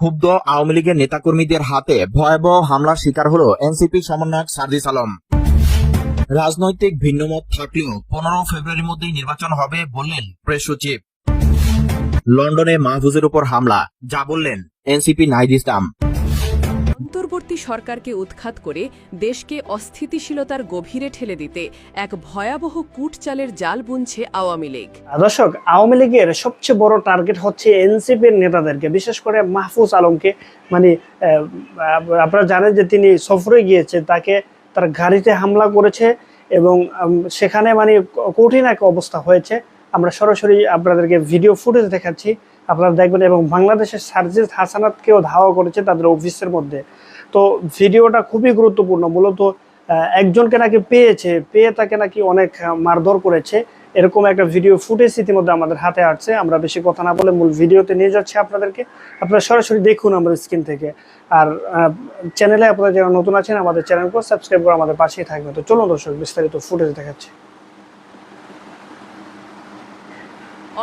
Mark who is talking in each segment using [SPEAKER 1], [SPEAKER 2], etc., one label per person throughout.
[SPEAKER 1] ক্ষুব্ধ আওয়ামী লীগের নেতাকর্মীদের হাতে ভয়াবহ হামলার শিকার হল এনসিপি সমন্বয়ক সার্জিস আলম। রাজনৈতিক ভিন্নমত থাকলেও পনেরো ফেব্রুয়ারির মধ্যেই নির্বাচন হবে বললেন প্রেস সচিব। লন্ডনে মাহফুজের উপর হামলা, যা বললেন এনসিপি নাহিদ ইসলাম।
[SPEAKER 2] অন্তর্বর্তী সরকারকে উৎখাত করে দেশকে অস্থিতিশীলতার গভীরে ঠেলে দিতে এক ভয়াবহ কূটচালের জাল বুনছে আওয়ামী লীগ।
[SPEAKER 3] দর্শক, আওয়ামী লীগের সবচেয়ে বড় টার্গেট হচ্ছে এনসিপির নেতাদেরকে, বিশেষ করে মাহফুজ আলমকে। মানে আপনারা জানেন যে তিনি সফরে গিয়েছে, তাকে তার গাড়িতে হামলা করেছে এবং সেখানে মানে কঠিন এক অবস্থা হয়েছে। আমরা সরাসরি আপনাদেরকে ভিডিও ফুটেজ দেখাচ্ছি। আপনারা দেখবেন এবং বাংলাদেশের সার্জিস হাসানাতকেও ধাওয়া করেছে তাদের অফিসের মধ্যে। তো ভিডিওটা খুবই গুরুত্বপূর্ণ। মূলত একজনকে নাকি পেয়েছে, পেয়ে তাকে নাকি অনেক মারধর করেছে। এরকম একটা ভিডিও ফুটেজ ইতিমধ্যে আমাদের হাতে আসছে। আমরা বেশি কথা না বলে মূল ভিডিওতে নিয়ে যাচ্ছি আপনাদেরকে। আপনারা সরাসরি দেখুন আমাদের স্ক্রিন থেকে। আর চ্যানেলে আপনারা যারা নতুন আছেন, আমাদের চ্যানেলকে সাবস্ক্রাইব করে আমাদের পাশেই থাকবে তো চলুন দর্শক, বিস্তারিত ফুটেজ দেখাচ্ছি।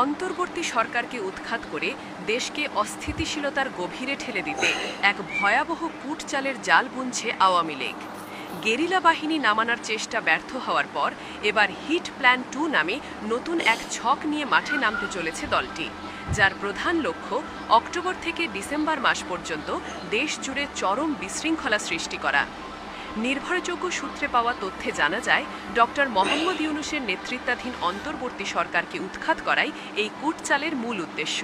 [SPEAKER 2] অন্তর্বর্তী সরকারকে উৎখাত করে দেশকে অস্থিতিশীলতার গভীরে ঠেলে দিতে এক ভয়াবহ কূটচালের জাল বুনছে আওয়ামী লীগ। গেরিলা বাহিনী নামানোর চেষ্টা ব্যর্থ হওয়ার পর এবার হিট প্ল্যান টু নামে নতুন এক ছক নিয়ে মাঠে নামতে চলেছে দলটি, যার প্রধান লক্ষ্য অক্টোবর থেকে ডিসেম্বর মাস পর্যন্ত দেশ জুড়ে চরম বিশৃঙ্খলা সৃষ্টি করা। নির্ভরযোগ্য সূত্রে পাওয়া তথ্যে জানা যায়, ডক্টর মোহাম্মদ ইউনুসের নেতৃত্বাধীন অন্তর্বর্তী সরকারকে উৎখাত করাই এই কুটচালের মূল উদ্দেশ্য।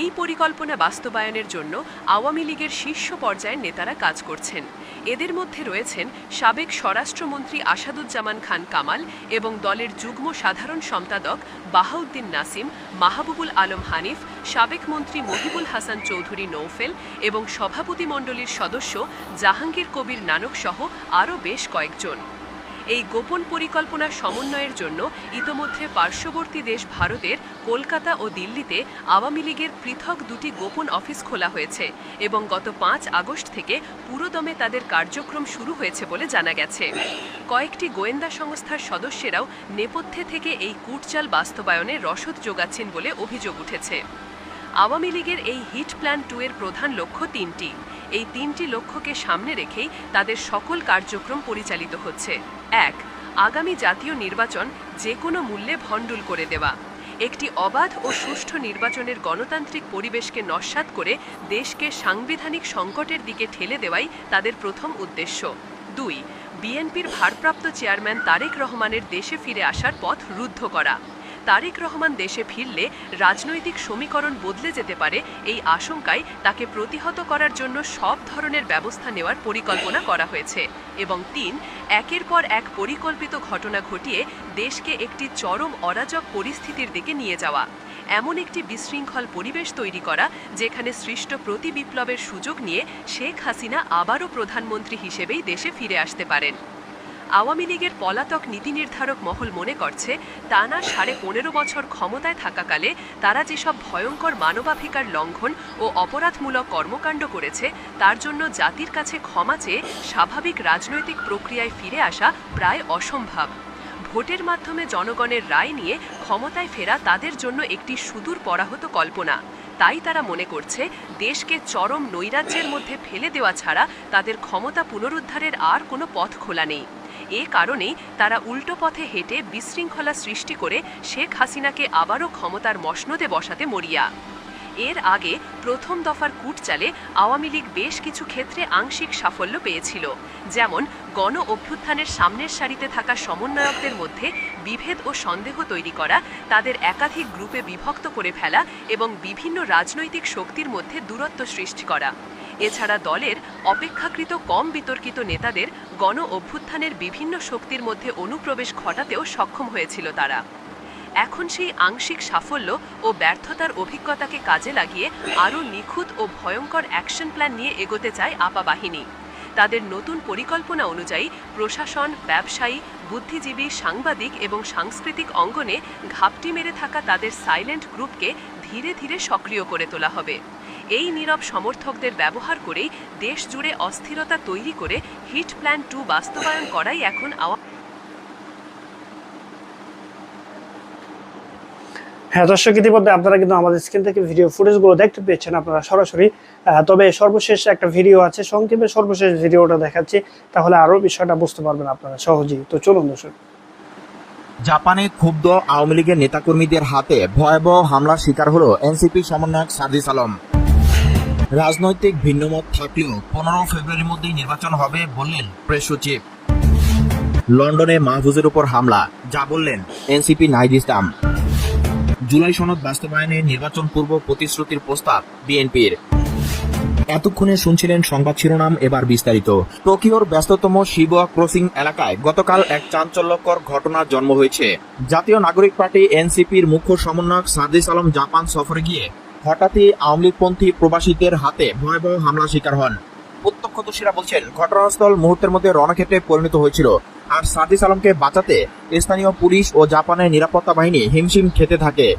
[SPEAKER 2] এই পরিকল্পনা বাস্তবায়নের জন্য আওয়ামী লীগের শীর্ষ পর্যায়ের নেতারা কাজ করছেন। এদের মধ্যে রয়েছেন সাবেক স্বরাষ্ট্রমন্ত্রী আসাদুজ্জামান খান কামাল এবং দলের যুগ্ম সাধারণ সম্পাদক বাহাউদ্দিন নাসিম, মাহবুবুল আলম হানিফ, সাবেক মন্ত্রী মহিবুল হাসান চৌধুরী নৌফেল এবং সভাপতি মণ্ডলীর সদস্য জাহাঙ্গীর কবির নানক সহ আরও বেশ কয়েকজন। এই গোপন পরিকল্পনা সমন্বয়ের জন্য ইতোমধ্যে পার্শ্ববর্তী দেশ ভারতের কলকাতা ও দিল্লিতে আওয়ামী লীগের পৃথক দুটি গোপন অফিস খোলা হয়েছে এবং গত পাঁচ আগস্ট থেকে পুরোদমে তাদের কার্যক্রম শুরু হয়েছে বলে জানা গেছে। কয়েকটি গোয়েন্দা সংস্থার সদস্যেরাও নেপথ্যে থেকে এই কূটচাল বাস্তবায়নে রসদ যোগাচ্ছেন বলে অভিযোগ উঠেছে। আওয়ামী লীগের এই হিট প্ল্যান টু এর প্রধান লক্ষ্য তিনটি। এই তিনটি লক্ষ্যকে সামনে রেখেই তাদের সকল কার্যক্রম পরিচালিত হচ্ছে। এক, আগামী জাতীয় নির্বাচন যে কোনো মূল্যে ভণ্ডুল করে দেওয়া। একটি অবাধ ও সুষ্ঠু নির্বাচনের গণতান্ত্রিক পরিবেশকে নস্যাৎ করে দেশকে সাংবিধানিক সংকটের দিকে ঠেলে দেওয়াই তাদের প্রথম উদ্দেশ্য। দুই, বিএনপির ভারপ্রাপ্ত চেয়ারম্যান তারেক রহমানের দেশে ফিরে আসার পথ রুদ্ধ করা। তারেক রহমান দেশে ফিরলে রাজনৈতিক সমীকরণ বদলে যেতে পারে এই আশঙ্কায় তাকে প্রতিহত করার জন্য সব ধরনের ব্যবস্থা নেওয়ার পরিকল্পনা করা হয়েছে এবং তিন, একের পর এক পরিকল্পিত ঘটনা ঘটিয়ে দেশকে একটি চরম অরাজক পরিস্থিতির দিকে নিয়ে যাওয়া। এমন একটি বিশৃঙ্খল পরিবেশ তৈরি করা যেখানে সৃষ্ট প্রতি বিপ্লবের সুযোগ নিয়ে শেখ হাসিনা আবারও প্রধানমন্ত্রী হিসেবেই দেশে ফিরে আসতে পারেন। আওয়ামী লীগের পলাতক নীতি নির্ধারক মহল মনে করছে, টানা সাড়ে পনেরো বছর ক্ষমতায় থাকাকালে তারা যেসব ভয়ঙ্কর মানবাধিকার লঙ্ঘন ও অপরাধমূলক কর্মকাণ্ড করেছে, তার জন্য জাতির কাছে ক্ষমা চেয়ে স্বাভাবিক রাজনৈতিক প্রক্রিয়ায় ফিরে আসা প্রায় অসম্ভব। ভোটের মাধ্যমে জনগণের রায় নিয়ে ক্ষমতায় ফেরা তাদের জন্য একটি সুদূর পরাহত কল্পনা। তাই তারা মনে করছে, দেশকে চরম নৈরাজ্যের মধ্যে ফেলে দেওয়া ছাড়া তাদের ক্ষমতা পুনরুদ্ধারের আর কোনো পথ খোলা নেই। এ কারণেই তারা উল্টো পথে হেঁটে বিশৃঙ্খলা সৃষ্টি করে শেখ হাসিনাকে আবারও ক্ষমতার মসনদে বসাতে মরিয়া। এর আগে প্রথম দফার কূটচালে আওয়ামী লীগ বেশ কিছু ক্ষেত্রে আংশিক সাফল্য পেয়েছিল, যেমন গণ অভ্যুত্থানের সামনের সারিতে থাকা সমন্বয়কদের মধ্যে বিভেদ ও সন্দেহ তৈরি করা, তাদের একাধিক গ্রুপে বিভক্ত করে ফেলা এবং বিভিন্ন রাজনৈতিক শক্তির মধ্যে দূরত্ব সৃষ্টি করা। এছাড়া দলের অপেক্ষাকৃত কম বিতর্কিত নেতাদের গণ অভ্যুত্থানের বিভিন্ন শক্তির মধ্যে অনুপ্রবেশ ঘটাতেও সক্ষম হয়েছিল তারা। এখন সেই আংশিক সাফল্য ও ব্যর্থতার অভিজ্ঞতাকে কাজে লাগিয়ে আরও নিখুঁত ও ভয়ঙ্কর অ্যাকশন প্ল্যান নিয়ে এগোতে চায় আপা বাহিনী তাদের নতুন পরিকল্পনা অনুযায়ী প্রশাসন, ব্যবসায়ী, বুদ্ধিজীবী, সাংবাদিক এবং সাংস্কৃতিক অঙ্গনে ঘাপটি মেরে থাকা তাদের সাইলেন্ট গ্রুপকে ধীরে ধীরে সক্রিয় করে তোলা হবে। এই নীরব সমর্থকদের ব্যবহার করেই দেশ জুড়ে অস্থিরতা তৈরি করে হিট প্ল্যান টু বাস্তবায়ন করাই এখন আওয়া
[SPEAKER 3] হ্যাঁ দর্শক ইতিমধ্যে আপনারা কিন্তু আমাদের স্ক্রিন থেকে ভিডিও ফুটেজগুলো দেখতে পেয়েছেন আপনারা সরাসরি। তবে সর্বশেষ একটা ভিডিও আছে সংক্ষেপে সর্বশেষ ভিডিওটা দেখাচ্ছি তাহলে আরও বিষয়টা বুঝতে পারবেন আপনারা সহজেই। তো চলুন দর্শক।
[SPEAKER 1] জাপানে ক্ষুব্ধ আওয়ামী লীগের নেতাকর্মীদের হাতে ভয়াবহ হামলার শিকার হল এনসিপি সমন্বয়ক সার্জিস আলম। রাজনৈতিক ভিন্নমত থাকলেও পনেরো ফেব্রুয়ারির মধ্যেই নির্বাচন হবে বললেন প্রেস সচিব। লন্ডনে মাহফুজের উপর হামলা, যা বললেন এনসিপি নাহিদ ইসলাম। জুলাই সনদ বাস্তবায়নে নির্বাচন পূর্ব প্রতিশ্রুতির প্রস্তাব বিএনপির। এতক্ষণে শুনছিলেন সংবাদ শিরোনাম, এবার বিস্তারিত। টোকিওর ব্যস্ততম শিবুয়া ক্রসিং এলাকায় গতকাল এক চাঞ্চল্যকর ঘটনার জন্ম হয়েছে। জাতীয় নাগরিক পার্টি এনসিপির মুখ্য সমন্বয়ক সাদিস আলম জাপান সফরে গিয়ে হঠাৎই আওয়ামী লীগপন্থী প্রবাসীদের হাতে ভয়াবহ হামলার শিকার হন। প্রত্যক্ষদর্শীরা বলছেন, ঘটনাস্থল মুহূর্তের মধ্যে রণক্ষেত্রে পরিণত হয়েছিল। আর সাদিস আলমকে বাঁচাতে স্থানীয় পুলিশ ও জাপানের নিরাপত্তা বাহিনী হিমশিম খেতে থাকে।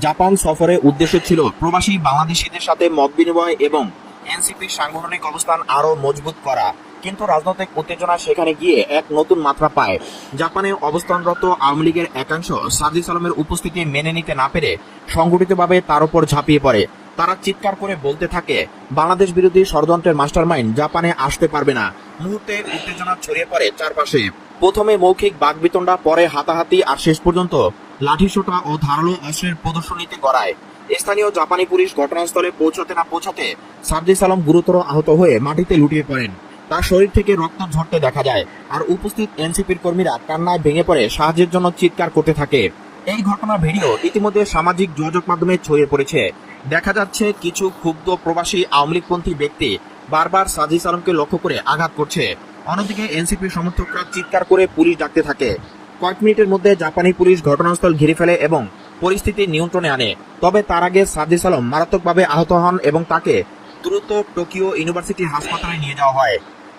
[SPEAKER 1] জাপান সফরে উদ্দেশ্য ছিল প্রবাসী বাংলাদেশিদের সাথে মত বিনিময় এবং এনসিপির সাংগঠনিক অবস্থান আরও মজবুত করা। কিন্তু রাজনৈতিক উত্তেজনা সেখানে গিয়ে এক নতুন মাত্রা পায়। জাপানে অবস্থানরত আওয়ামী লীগের একাংশ সাদিস আলমের উপস্থিতি মেনে নিতে না পেরে সংগঠিতভাবে তার উপর ঝাঁপিয়ে পড়ে। তারা চিৎকার করে বলতে থাকে, বাংলাদেশ বিরোধী ষড়যন্ত্রের মাস্টারমাইন্ড জাপানে আসতে পারবে না। মুহূর্তে উত্তেজনা ছড়িয়ে পড়ে চারপাশে। প্রথমে মৌখিক বাগবিতণ্ডা পরে হাতাহাতি, আর শেষ পর্যন্ত লাঠিসোঁটা ও ধারালো অস্ত্রের প্রদর্শনীতে গড়ায়। স্থানীয় জাপানি পুলিশ ঘটনাস্থলে পৌঁছাতে না পৌঁছাতে সার্জিস আলম গুরুতর আহত হয়ে মাটিতে লুটিয়ে পড়েন। তার শরীর থেকে রক্ত ঝরতে দেখা যায়, আর উপস্থিত এনসিপির কর্মীরা কান্নায় ভেঙে পড়ে, সাহায্যের জন্য চিৎকার করতে থাকে। এই ঘটনার ভিডিও ইতিমধ্যে সামাজিক যোগাযোগ মাধ্যমে ছড়িয়ে পড়েছে। দেখা যাচ্ছে কিছু ক্ষুব্ধ প্রবাসী আওয়ামী লীগপন্থী ব্যক্তি বারবার সাজিস আলমকে লক্ষ্য করে আঘাত করছে। অন্যদিকে এনসিপি সমর্থকরা চিৎকার করে পুলিশ ডাকতে থাকে। কয়েক মিনিটের মধ্যে জাপানি পুলিশ ঘটনাস্থল ঘিরে ফেলে এবং পরিস্থিতি নিয়ন্ত্রণে আনে। তবে তার আগে সাজিস আলম মারাত্মকভাবে আহত হন এবং তাকে দ্রুত টোকিও ইউনিভার্সিটি হাসপাতালে নিয়ে যাওয়া হয়।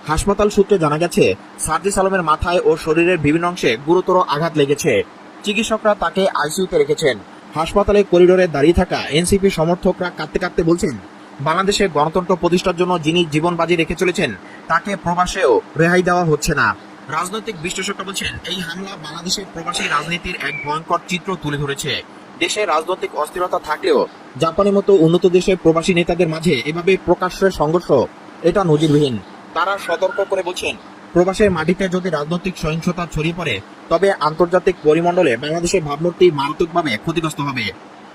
[SPEAKER 1] হাসপাতাল সূত্রে জানা গেছে, সার্জিস আলমের মাথায় ও শরীরের বিভিন্ন অংশে গুরুতর আঘাত লেগেছে। চিকিৎসকরা তাকে আইসিইউতে রেখেছেন। হাসপাতালে করিডোরে দাঁড়িয়ে থাকা এনসিপি সমর্থকরা কাঁদতে কাঁদতে বলছেন, বাংলাদেশের গণতন্ত্র প্রতিষ্ঠার জন্য যিনি জীবন বাজি রেখে চলেছেন, তাকে প্রবাসেও রেহাই দেওয়া হচ্ছে না। রাজনৈতিক বিশ্লেষকরা বলছেন, এই হামলা বাংলাদেশের প্রবাসী রাজনীতির এক ভয়ঙ্কর চিত্র তুলে ধরেছে। দেশে রাজনৈতিক অস্থিরতা থাকলেও জাপানের মতো উন্নত দেশের প্রবাসী নেতাদের মাঝে এভাবে প্রকাশ্যে সংঘর্ষ, এটা নজিরবিহীন। তারা সতর্ক করে বলছেন, প্রবাসের মাটিতে যদি রাজনৈতিক সহিংসতা ছড়িয়ে পড়ে, তবে আন্তর্জাতিক পরিমণ্ডলে বাংলাদেশের ভাবমূর্তি মারাত্মকভাবে ক্ষতিগ্রস্ত হবে।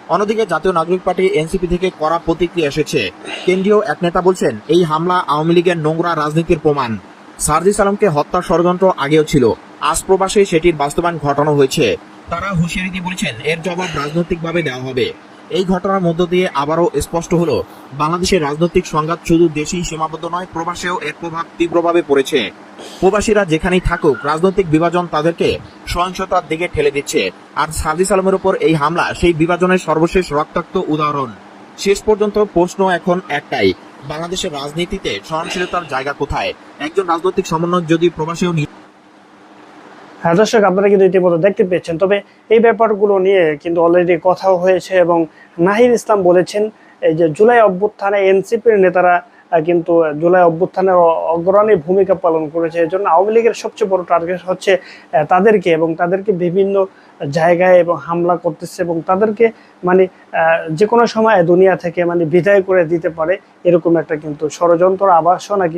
[SPEAKER 1] অন্যদিকে জাতীয় নাগরিক পার্টি এনসিপি থেকে কড়া প্রতিক্রিয়া এসেছে। কেন্দ্রীয় এক নেতা বলছেন, এই হামলা আওয়ামী লীগের নোংরা রাজনীতির প্রমাণ। সার্জিস আলমকে হত্যা ষড়যন্ত্র আগেও ছিল। আজ প্রবাসে সেটির বাস্তবায়ন ঘটানো হয়েছে। তারা হুঁশিয়ারি দিয়ে বলেছেন, এর জবাব রাজনৈতিকভাবে দেওয়া হবে। এই ঘটনার মধ্য দিয়ে আবারও স্পষ্ট হলো, বাংলাদেশের রাজনৈতিক সংঘাত শুধু দেশেই সীমাবদ্ধ নয়, প্রবাসেও এর প্রভাব তীব্রভাবে পড়েছে। প্রবাসীরা যেখানেই থাকুক, রাজনৈতিক বিভাজন তাদেরকে সহিংসতার দিকে ঠেলে দিচ্ছে। আর সার্জিস আলমের উপর এই হামলা, সেই বিভাজনের সর্বশেষ রক্তাক্ত উদাহরণ। শেষ পর্যন্ত প্রশ্ন এখন একটাই, বাংলাদেশের রাজনীতিতে সহনশীলতার জায়গা কোথায়? একজন রাজনৈতিক সমন্বয় যদি প্রবাসীও
[SPEAKER 3] হ্যাঁ দর্শক, আপনারা কিন্তু ইতিমধ্যে দেখতে পেয়েছেন। তবে এই ব্যাপারগুলো নিয়ে কিন্তু অলরেডি কথাও হয়েছে এবং নাহিদ ইসলাম বলেছেন, এই যে জুলাই অভ্যুত্থানে এনসিপির নেতারা কিন্তু জুলাই অভ্যুত্থানের অগ্রণী ভূমিকা পালন করেছে। এজন্য আওয়ামী লীগের সবচেয়ে বড় টার্গেট হচ্ছে তাদেরকে এবং তাদেরকে বিভিন্ন জায়গায় এবং হামলা করতেছে এবং তাদেরকে মানে যে কোনো সময় দুনিয়া থেকে মানে বিদায় করে দিতে পারে, এরকম একটা কিন্তু ষড়যন্ত্র, আবাসও নাকি